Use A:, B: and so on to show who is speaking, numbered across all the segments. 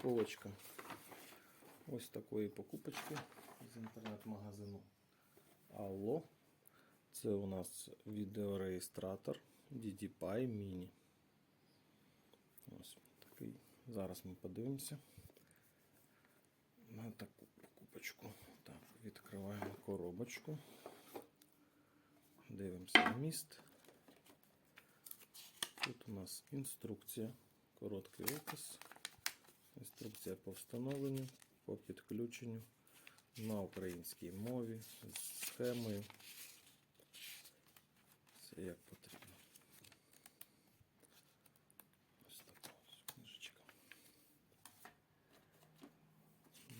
A: розпаковочка ось такої покупочки з інтернет-магазину Allo. Це у нас відеореєстратор DDPi Mini. Ось такий. Зараз ми подивимося на таку покупочку. Так, відкриваємо коробочку. Дивимося вміст. Тут у нас інструкція, короткий опис, інструкція по встановленню, по підключенню на українській мові з схемою. Все як потрібно. Ось така книжечка.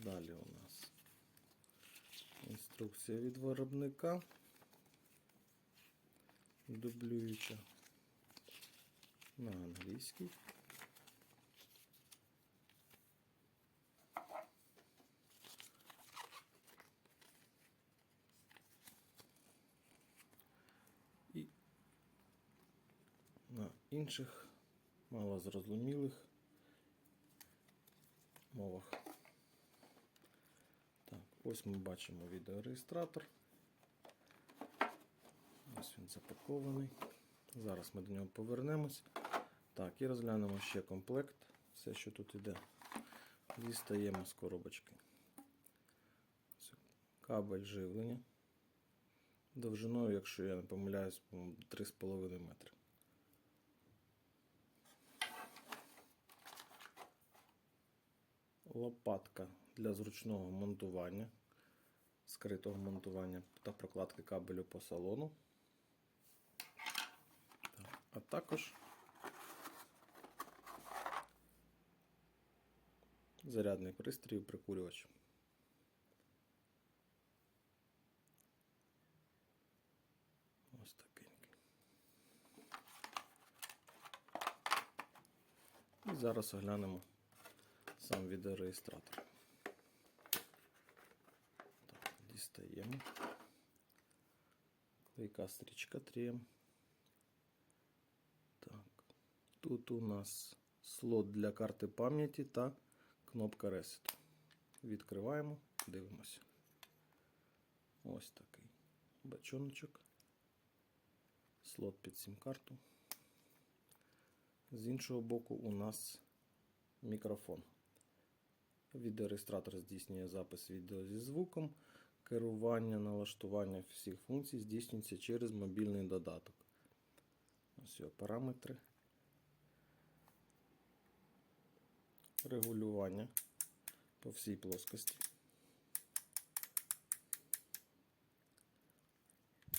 A: Далі у нас інструкція від виробника. Дублююча на англійській. Інших малозрозумілих мовах. Так, ось ми бачимо відеореєстратор. Ось він запакований. Зараз ми до нього повернемось. Так, і розглянемо ще комплект. Все, що тут іде. Дістаємо з коробочки. Кабель живлення. Довжиною, якщо я не помиляюсь, 3,5 метри. Лопатка для зручного монтування, скритого монтування та прокладки кабелю по салону. А також зарядний пристрій прикурювач. Ось такенький. І зараз оглянемо сам відеореєстратор. Так, дістаємо. Клейка стрічка трієм. Так. Тут у нас слот для карти пам'яті та кнопка ресету. Відкриваємо, дивимося. Ось такий бачоночок. Слот під сім-карту. З іншого боку у нас мікрофон. Відеореєстратор здійснює запис відео зі звуком. Керування, налаштування всіх функцій здійснюється через мобільний додаток. Ось його параметри. Регулювання по всій плоскості.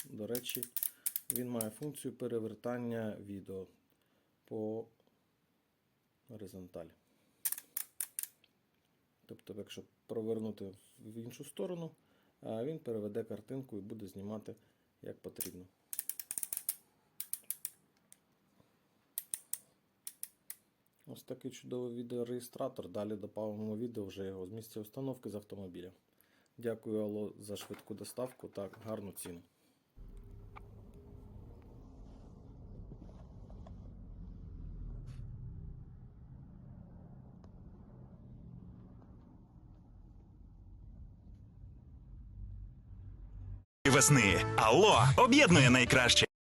A: До речі, він має функцію перевертання відео по горизонталі. Тобто, якщо провернути в іншу сторону, він переведе картинку і буде знімати як потрібно. Ось такий чудовий відеореєстратор. Далі доповнимо відео вже його з місця установки з автомобіля. Дякую Алло за швидку доставку та гарну ціну.
B: Весни. Алло об'єднує найкраще.